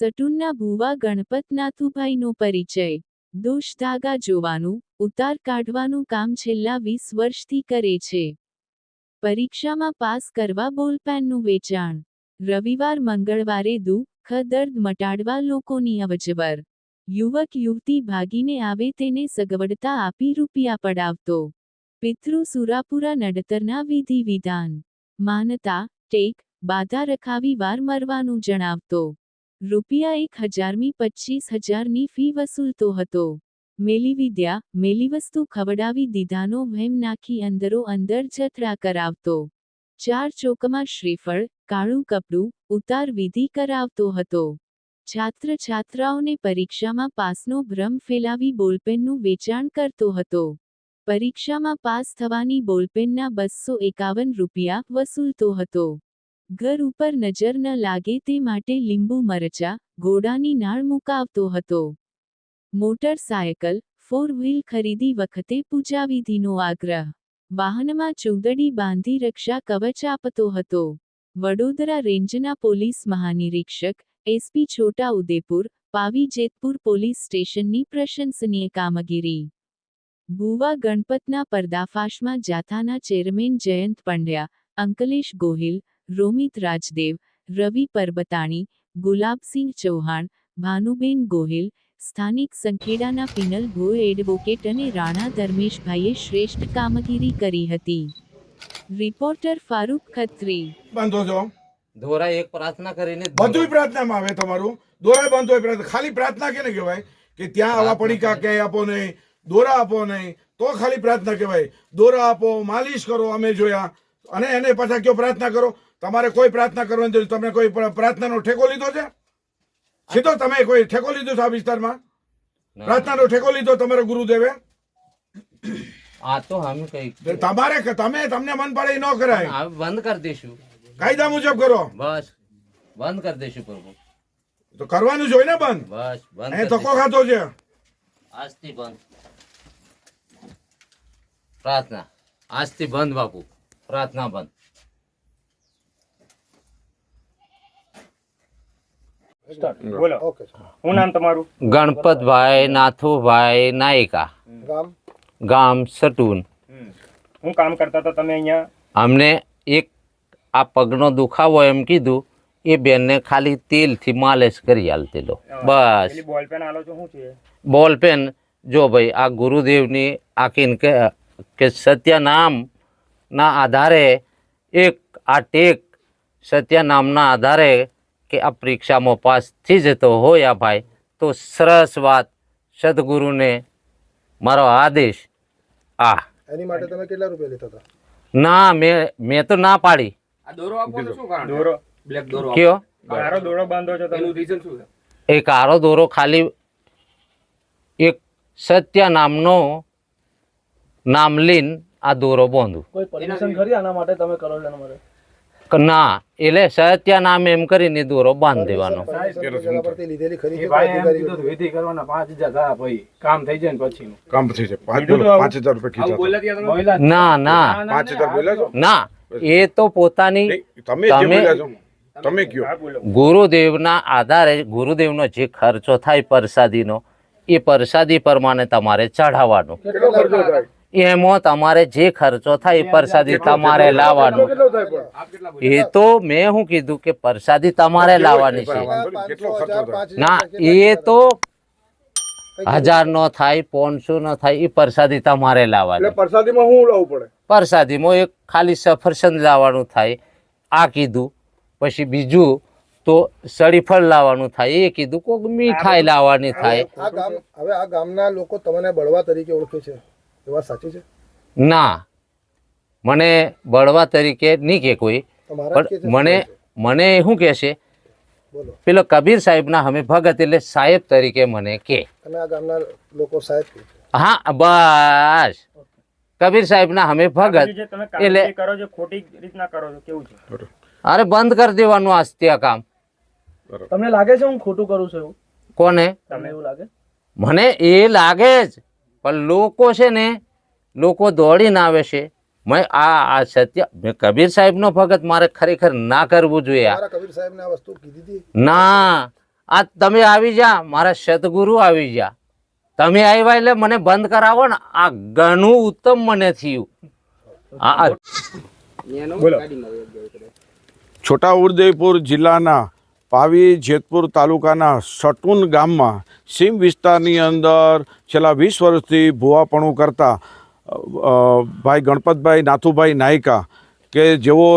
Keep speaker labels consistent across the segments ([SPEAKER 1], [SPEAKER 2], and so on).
[SPEAKER 1] સટુનના ભુવા ગણપતનાથુભાઈનો પરિચય. દોષ ધાગા જોવાનું, ઉતાર કાઢવાનું કામ છેલ્લા વીસ વર્ષથી કરે છે. પરીક્ષામાં પાસ કરવા બોલપેનનું વેચાણ. રવિવાર મંગળવારે દુઃખ, દર્દ મટાડવા લોકોની અવજવર. યુવક યુવતી ભાગીને આવે તેને સગવડતા આપી રૂપિયા પડાવતો. પિતૃ સુરાપુરા નડતરના વિધિ વિધાન. માનતા, ટેક, બાધા રખાવી વાર મરવાનું જણાવતો. રૂપિયા એક હજારમી પચ્ચીસ હજારની ફી વસૂલતો હતો. મેલી વિદ્યા મેલી વસ્તુ ખવડાવી દીધાનો વહેમ નાખી અંદરો અંદર જથરા કરાવતો. ચાર ચોકમાં શ્રીફળ, કાળું કપડું, ઉતાર વિધિ કરાવતો હતો. છાત્ર છાત્રાઓને પરીક્ષામાં પાસનો ભ્રમ ફેલાવી બોલપેનનું વેચાણ કરતો હતો. પરીક્ષામાં પાસ થવાની બોલપેનના બસો એકાવન રૂપિયા વસૂલતો હતો. ઘર ઉપર નજર ન લાગે તે માટે લીંબુ મરચા ઘોડાની નાળ મુકાવતો હતો. મોટરસાયકલ ફોર વ્હીલ ખરીદી વખતે પૂજાવિધિનો આગ્રહ. વાહનમાં ચુંદડી બાંધી રક્ષા કવચ આપતો હતો. વડોદરા રેન્જના પોલીસ મહાનિરીક્ષક એસપી છોટા ઉદેપુર, પાવી જેતપુર પોલીસ સ્ટેશનની પ્રશંસનીય કામગીરી. ભુવા ગણપતના પર્દાફાશમાં જાથાના ચેરમેન જયંત પંડ્યા, અંકલેશ ગોહિલ રોમિત રાજદેવ રવિ પરબતાણી ગુલાબસિંહ ચૌહાણ ભાનુબેન ગોહિલ સ્થાનિક સંખેડાના પિનલ ભો એડવોકેટ અને રાણા ધર્મેશભાઈએ શ્રેષ્ઠ કામગીરી કરી હતી. રિપોર્ટર ફારૂક ખત્રી.
[SPEAKER 2] બાંધો છો?
[SPEAKER 3] ધોરા એક પ્રાર્થના કરીને
[SPEAKER 2] બધું. પ્રાર્થનામાં આવે તમારું. દોરા બાંધો એ પ્રાર્થના. ખાલી પ્રાર્થના કેને કહેવાય? કે ત્યાં આવા પડીકા ક્યાંય આપો નહીં દોરા આપો નહીં તો ખાલી પ્રાર્થના કહેવાય. દોરા આપો માલિશ કરો અમે જોયા. અને એને પાછા કયો પ્રાર્થના કરો? તમારે કોઈ પ્રાર્થના કરવાની જરૂર તમે કોઈ પ્ર- પ્રાર્થનાનો ઠેકો લીધો છે? સીધો તમે કોઈ ઠેકો લીધો છે આ વિસ્તારમાં? પ્રાર્થનાનો ઠેકો લીધો તમારે ગુરુદેવે?
[SPEAKER 3] આ તો અમે કઈ
[SPEAKER 2] તમારે તમે તમને મન પડે એ ન કરાય.
[SPEAKER 3] બંધ કરી દઈશું.
[SPEAKER 2] કાયદા મુજબ કરો.
[SPEAKER 3] બસ. બંધ કરી દઈશું પ્રભુ.
[SPEAKER 2] તો કરવાનું જ હોય ને બંધ?
[SPEAKER 3] બસ બંધ એ
[SPEAKER 2] ધક્કો ખાતો છે.
[SPEAKER 3] આજથી બંધ. પ્રાર્થના. આજથી બંધ બાપુ. પ્રાર્થના બંધ.
[SPEAKER 4] બોલો. શું નામ તમારું?
[SPEAKER 3] ગણપતભાઈ નાથુભાઈ નાયકા.
[SPEAKER 4] ગામ?
[SPEAKER 3] ગામ સટુન.
[SPEAKER 4] હું કામ કરતા હતા તમે અહીંયા?
[SPEAKER 3] અમને એક આ પગનો દુખાવો એમ કીધું એ બેનને ખાલી તેલથી માલિશ કરી આલતેલો બસ.
[SPEAKER 4] બોલપેન બોલ આલો છો શું છે?
[SPEAKER 3] બોલ પેન જો ભાઈ આ ગુરુદેવની આખી કે કે સત્ય નામના આધારે એક આ ટેક સત્યનામના આધારે કે આ પરીક્ષામાં પાસ થઈ જતો હોય આ ભાઈ તો સરસ વાત. સદગુરુને મારો આદેશ. આ.
[SPEAKER 5] એની માટે તમે કેટલા રૂપિયા લેતા હતા?
[SPEAKER 3] ના મેં મેં તો ના પાડી.
[SPEAKER 4] દોરો
[SPEAKER 3] કયો?
[SPEAKER 4] મારો દોરો બાંધો છો તમે.
[SPEAKER 3] એક આરો દોરો ખાલી એક સત્ય નામનો નામ લઈને આ દોરો બાંધું.
[SPEAKER 5] કોઈ પરમિશન ખરી આના માટે? તમે કરો છો એના માટે.
[SPEAKER 3] ના એટલે સત્યા નામ એમ કરીને દોરો બાંધી દેવાનો
[SPEAKER 6] ને
[SPEAKER 3] ના. ના
[SPEAKER 2] પાંચ હજાર બોલ્યા છો
[SPEAKER 3] ના એ તો પોતાની
[SPEAKER 2] તમે
[SPEAKER 3] તમે- ગુરુદેવના આધારે ગુરુદેવનો જે ખર્ચો થાય પ્રસાદીનો એ પ્રસાદી પ્રમાણે તમારે ચઢાવવાનો. એમાં તમારે જે ખર્ચો થાય એ પ્રસાદી તમારે લાવવાનો. એ તો મેં શું કીધું કે પ્રસાદી તમારે લાવવાની છે? ના એ તો હજાર નો થાય પોનસો નો થાય એ પ્રસાદી તમારે લાવવાની.
[SPEAKER 5] પ્રસાદીમાં શું લાવવું પડે?
[SPEAKER 3] પ્રસાદીમાં એક ખાલી સફરસંદ લાવવાનું થાય આ કીધું. પછી બીજું તો સળીફળ લાવવાનું થાય એ કીધું. કોઈક મીઠાઈ લાવવાની થાય.
[SPEAKER 5] આ ગામ હવે આ ગામના લોકો તમને બળવા તરીકે ઓળખે છે. એ વાત સાચી છે?
[SPEAKER 3] ના. મને બળવા તરીકે નહીં કે કોઈ. પણ મને મને શું કહે છે? પેલો કબીર સાહેબના અમે ભગત એટલે સાહેબ તરીકે મને કે.
[SPEAKER 5] અને આ ગામના લોકો સાહેબ કે છે?
[SPEAKER 3] હા બસ. કબીર સાહેબના અમે ભગત એટલે-
[SPEAKER 4] કરો છો ખોટી રીતના કરો છો કેવું છે?
[SPEAKER 3] અરે બંધ કરી દેવાનું આ ત્યાં કામ.
[SPEAKER 5] તમને લાગે છે હું ખોટું કરું છું
[SPEAKER 3] કોને?
[SPEAKER 5] તમને એવું લાગે?
[SPEAKER 3] મને એ લાગે જ. પણ લોકો છે ને લોકો દોડીને આવે છે. મેં આ આ સત્ય મેં કબીર સાહેબનો ભગત મારે ખરેખર ના કરવું જોઈએ.
[SPEAKER 5] કબીર સાહેબને આ વસ્તુ કીધી હતી?
[SPEAKER 3] ના. આ તમે આવી જા. મારા સદગુરુ આવી જા. તમે આવ્યા એટલે મને બંધ કરાવો ને. આ ઘણું ઉત્તમ મને થયું. આ
[SPEAKER 2] ઉદયપુર જિલ્લાના પાવી જેતપુર તાલુકાના સટુન ગામમાં સીમ વિસ્તારની અંદર છેલ્લા વીસ વર્ષથી ભૂવાપણું કરતા ભાઈ ગણપતભાઈ નાથુભાઈ નાયકા કે જેઓ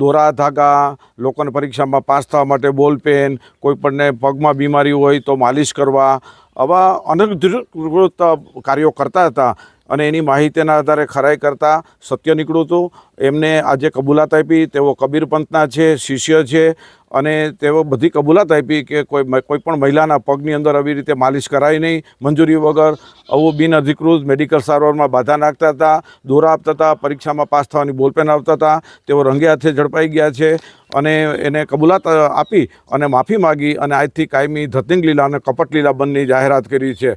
[SPEAKER 2] દોરા ધાગા, લોકોને પરીક્ષામાં પાસ થવા માટે બોલપેન કોઈપણને પગમાં બીમારી હોય તો માલિશ કરવા, આવા અનધિકૃત કાર્યો કરતા હતા અને એની માહિતીના આધારે ખરાઈ કરતા સત્ય નીકળ્યું હતું. એમને આજે કબૂલાત આપી. તેઓ કબીરપંથના છે, શિષ્ય છે. અને તેઓ બધી કબૂલાત આપી કે કોઈ કોઈપણ મહિલાના પગની અંદર આવી રીતે માલિશ કરાય નહીં, મંજૂરી વગર આવું બિનઅધિકૃત મેડિકલ સારવારમાં બાધા નાખતા હતા, દોરા આપતા હતા, પરીક્ષામાં પાસ થવાની બોલપેન આપતા હતા, તેઓ રંગે હાથે ઝડપાઈ ગયા છે અને એને કબૂલાત આપી અને માફી માગી અને આજથી કાયમી ધતિંગ લીલા અને કપટ લીલા બંધની જાહેરાત કરી છે.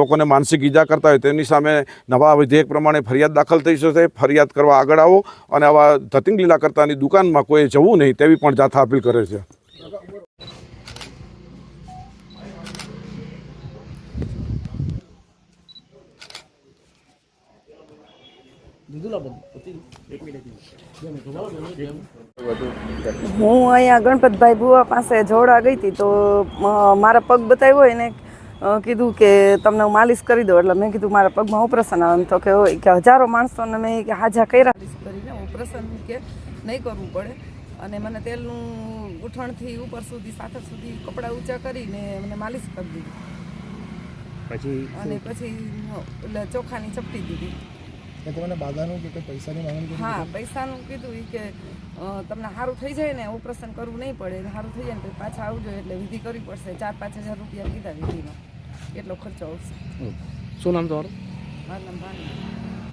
[SPEAKER 2] લોકોને માનસિક ઈજા કરતા હોય તેની સામે નવા વિધેયક પ્રમાણે ફરિયાદ દાખલ થઈ જશે. ફરિયાદ કરવા આગળ આવો અને આવા ધતિંગ લીલા કરતાની દુકાનમાં કોઈ જવું નહીં તેવી પણ જાથા અપીલ કરે છે.
[SPEAKER 7] હું અહીંયા ગણપતભાઈ બુવા પાસે જોડા ગઈ હતી તો મારા પગ બતાવ્યો એને કીધું કે તમને હું માલિશ કરી દઉં. એટલે મેં કીધું મારા પગમાં ઓપરેશન આવે. તો કે હોય કે હજારો માણસોને મેં કે હાજા કર્યા. કરીને ઓપરેશન કે નહીં કરવું પડે. અને મને તેલનું ગૂંઠણથી ઉપર સુધી સાથળ સુધી કપડાં ઊંચા કરીને મને માલિશ કરી દીધી.
[SPEAKER 4] પછી
[SPEAKER 7] અને પછી એટલે ચોખાની ચપટી દીધી.
[SPEAKER 5] તમને કે પૈસાની માંગણી
[SPEAKER 7] હા પૈસાનું કીધું કે તમને સારું થઈ જાય ને ઓપરેશન કરવું નહીં પડે. સારું થઈ જાય ને પછી પાછા આવજો એટલે વિધિ કરવી પડશે. ચાર પાંચ હજાર રૂપિયા કીધા વિધિનો કેટલો ખર્ચો આવશે
[SPEAKER 6] શું નામ તમારું
[SPEAKER 7] મારું નામ ભાનુ.